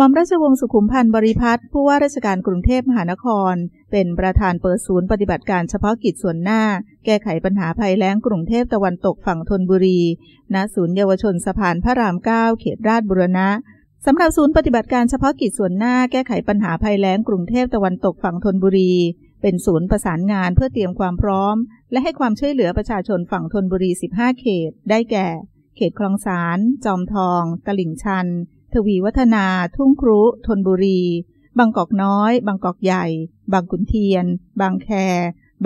หม่อมราชวงศ์สุขุมพันธ์บริพัตรผู้ว่าราชการกรุงเทพมหานคร เป็นประธานเปิดศูนย์ปฏิบัติการเฉพาะกิจส่วนหน้า แก้ไขปัญหาภัยแล้งกรุงเทพตะวันตกฝั่งธนบุรี ณ ศูนย์เยาวชนสะพานพระรามเก้าเขตราชบุรณะสำหรับศูนย์ปฏิบัติการเฉพาะกิจส่วนหน้าแก้ไขปัญหาภัยแล้งกรุงเทพตะวันตกฝั่งธนบุรี เป็นศูนย์ประสานงานเพื่อเตรียมความพร้อม และให้ความช่วยเหลือประชาชนฝั่งธนบุรี 15 เขต ได้แก่ เขตคลองสาร จอมทอง ตลิ่งชัน ทวีวัฒนา ทุ่งครุทนบุรี บางกอกน้อย บางกอกใหญ่ บางขุนเทียน บางแค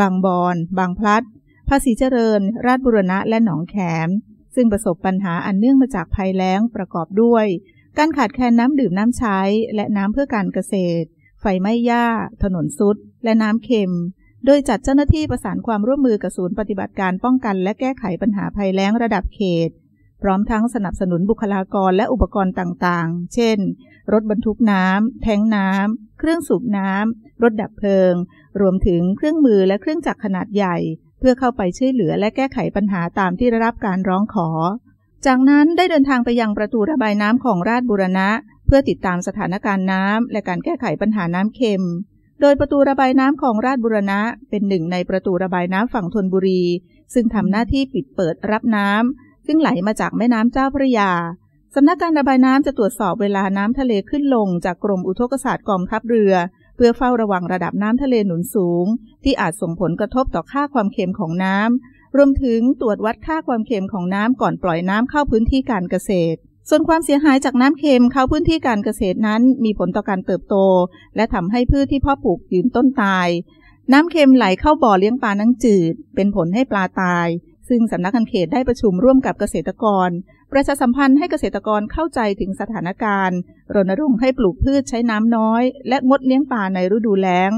บางบอนบางพลัด ภาษีเจริญ ราชบุรณะและหนองแขม ซึ่งประสบปัญหาอันเนื่องมาจากภัยแล้งประกอบด้วย การขาดแคลนน้ำดื่มน้ำใช้ และน้ำเพื่อการเกษตร ไฟไหม้หญ้า ถนนซุด และน้ำเค็ม โดยจัดเจ้าหน้าที่ประสานความร่วมมือกับศูนย์ปฏิบัติการป้องกัน และแก้ไขปัญหาภัยแล้งระดับเขต พร้อมทั้งสนับสนุนบุคลากรและอุปกรณ์ต่างๆ เช่น รถบรรทุกน้ำ แทงน้ำ เครื่องสูบน้ำ รถดับเพลิง รวมถึงเครื่องมือและเครื่องจักรขนาดใหญ่ เพื่อเข้าไปช่วยเหลือและแก้ไขปัญหาตามที่ได้รับการร้องขอ จากนั้นได้เดินทางไปยังประตูระบายน้ำของราชบุรณะ เพื่อติดตามสถานการณ์น้ำและการแก้ไขปัญหาน้ำเค็ม โดยประตูระบายน้ำของราชบุรณะ เป็นหนึ่งในประตูระบายน้ำฝั่งธนบุรี ซึ่งทำหน้าที่ปิดเปิดรับน้ำ ซึ่งไหลมาจากแม่น้ำเจ้าพระยาสำนักการระบายน้ำจะตรวจสอบเวลาน้ำทะเลขึ้นลงจากกรมอุทกศาสตร์กองทัพเรือ เพื่อเฝ้าระวังระดับน้ำทะเลหนุนสูง ที่อาจส่งผลกระทบต่อค่าความเค็มของน้ำรวมถึงตรวจวัดค่าความเค็มของน้ำก่อนปล่อยน้ำเข้าพื้นที่การเกษตร ส่วนความเสียหายจากน้ำเค็มเข้าพื้นที่การเกษตรนั้นมีผลต่อการเติบโต และทำให้พืชที่พ่อปลูกยืนต้นตาย น้ำเค็มไหลเข้าบ่อเลี้ยงปลานังจืด เป็นผลให้ปลาตาย ซึ่งสำนักงานเขตได้ประชุมร่วมกับเกษตรกร ประชาสัมพันธ์ให้เกษตรกรเข้าใจถึงสถานการณ์ รณรงค์ให้ปลูกพืชใช้น้ำน้อย และงดเลี้ยงปลาในฤดูแล้ง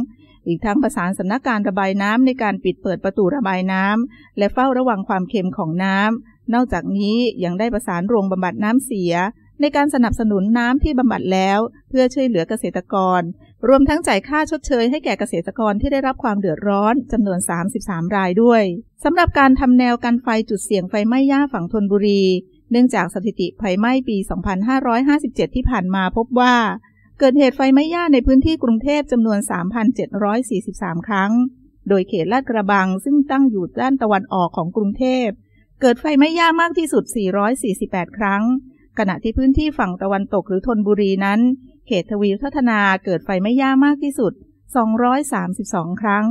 อีกทั้งประสานสำนักการระบายน้ำในการปิดเปิดประตูระบายน้ำและเฝ้าระวังความเค็มของน้ำนอกจากนี้ยังได้ประสานโรงบำบัดน้ำเสีย ในการสนับสนุนน้ำที่บำบัดแล้ว เพื่อช่วยเหลือเกษตรกร รวมทั้งจ่ายค่าชดเชยให้แก่เกษตรกรที่ได้รับความเดือดร้อนจำนวน 33 รายด้วยสำหรับการทำแนวกันไฟจุดเสี่ยงไฟไหม้ย่าฝั่งธนบุรี เนื่องจากสถิติไฟไหม้ปี 2557 ที่ผ่านมาพบว่า เกิดเหตุไฟไหม้ย่าในพื้นที่กรุงเทพจำนวน 3,743 ครั้ง โดยเขตลาดกระบังซึ่งตั้งอยู่ด้านตะวันออกของกรุงเทพเกิดไฟไหม้ย่ามากที่สุด 448 ครั้ง ขณะที่พื้นที่ฝั่งตะวันตกหรือธนบุรีนั้น เขตทวีพัฒนาเกิดไฟไม่ย่ามากที่สุด 232 ครั้ง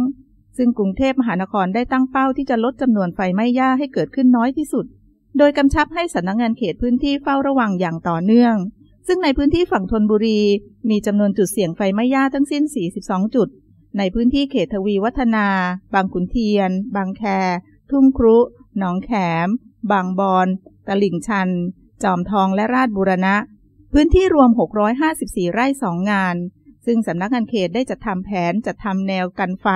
ซึ่งกรุงเทพมหานครได้ตั้งเป้าที่จะลดจำนวนไฟไหม้ย่าให้เกิดขึ้นน้อยที่สุด โดยกำชับให้สำนักงงานเขตพื้นที่เฝ้าระวังอย่างต่อเนื่อง ซึ่งในพื้นที่ฝั่งธนบุรี มีจำนวนจุดเสี่ยงไฟไหม้ย่าทั้งสิ้น 42 จุด ในพื้นที่เขตทวีวัฒนา บางขุนเทียน บางแค ทุ่งครุ หนองแขม บางบอน ตลิ่งชัน จอมทองและราชบุรณะ พื้นที่รวม 654 ไร่สองงาน ซึ่งสำนักงานเขตได้จัดทำแผนจัดทำแนวกันไฟ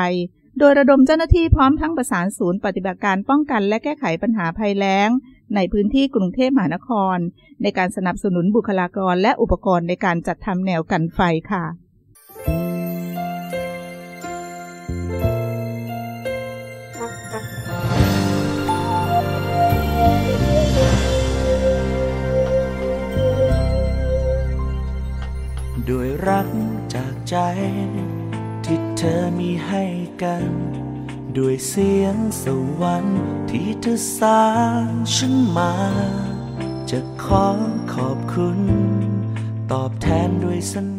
โดยระดมเจ้าหน้าที่พร้อมทั้งประสานศูนย์ปฏิบัติการป้องกันและแก้ไขปัญหาภัยแล้ง ในพื้นที่กรุงเทพมหานคร ในการสนับสนุนบุคลากรและอุปกรณ์ในการจัดทำแนวกันไฟค่ะ รักจากใจ ที่เธอมีให้กัน ด้วยเสียงสวรรค์ที่เธอสร้างฉันมา จะขอขอบคุณ ตอบแทนด้วยสัญ